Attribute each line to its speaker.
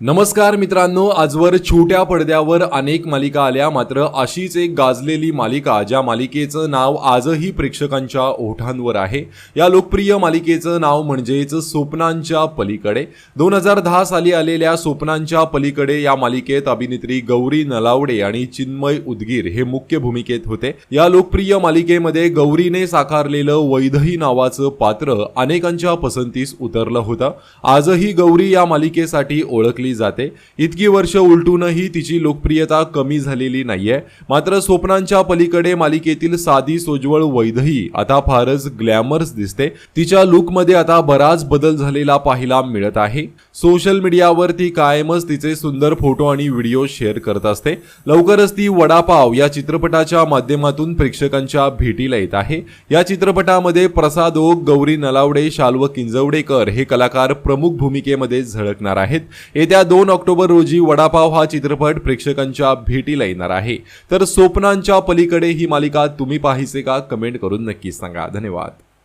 Speaker 1: नमस्कार मित्रांनो आजवर छोट्या पडद्यावर अनेक मालिका आल्या. मात्र अशीच एक गाजलेली मालिका ज्या मालिकेचं नाव आजही प्रेक्षकांच्या ओठांवर आहे. या लोकप्रिय मालिकेचं नाव म्हणजेच स्वप्नांच्या पलीकडे. दोन हजार दहा साली आलेल्या स्वप्नांच्या पलीकडे या मालिकेत अभिनेत्री गौरी नलावडे आणि चिन्मय उदगीर हे मुख्य भूमिकेत होते. या लोकप्रिय मालिकेमध्ये गौरीने साकारलेलं वैधही नावाचं पात्र अनेकांच्या पसंतीस उतरलं होतं. आजही गौरी या मालिकेसाठी ओळखली जाते. इतकी वर्ष उलटूनही तिची लोकप्रियता कमी झालेली नाहीये. मात्र स्वप्नांच्या पलीकडे मालिकेतील साधी सोज्वळ वैधही आता फारच ग्लॅमर्स दिसते. तिच्या लुकमध्ये आता बराच बदल झालेला पाहायला मिळत आहे. सोशल मीडियावर ती कायमच तिचे सुंदर फोटो आणि व्हिडिओ शेअर करत असते. लवकरच ती वडापाव या चित्रपटाच्या माध्यमातून प्रेक्षकांच्या भेटीला येत आहे. या चित्रपटामध्ये प्रसाद ओक गौरी नलावडे शाल्व किंजवडेकर हे कलाकार प्रमुख भूमिकेमध्ये झळकणार आहेत. येत्या दोन ऑक्टोबर रोजी वडापाव हा चित्रपट प्रेक्षकांच्या भेटीला येणार आहे. तर स्वप्नांच्या पलीकडे ही मालिका तुम्ही पाहिजे का? कमेंट करून नक्की सांगा. धन्यवाद.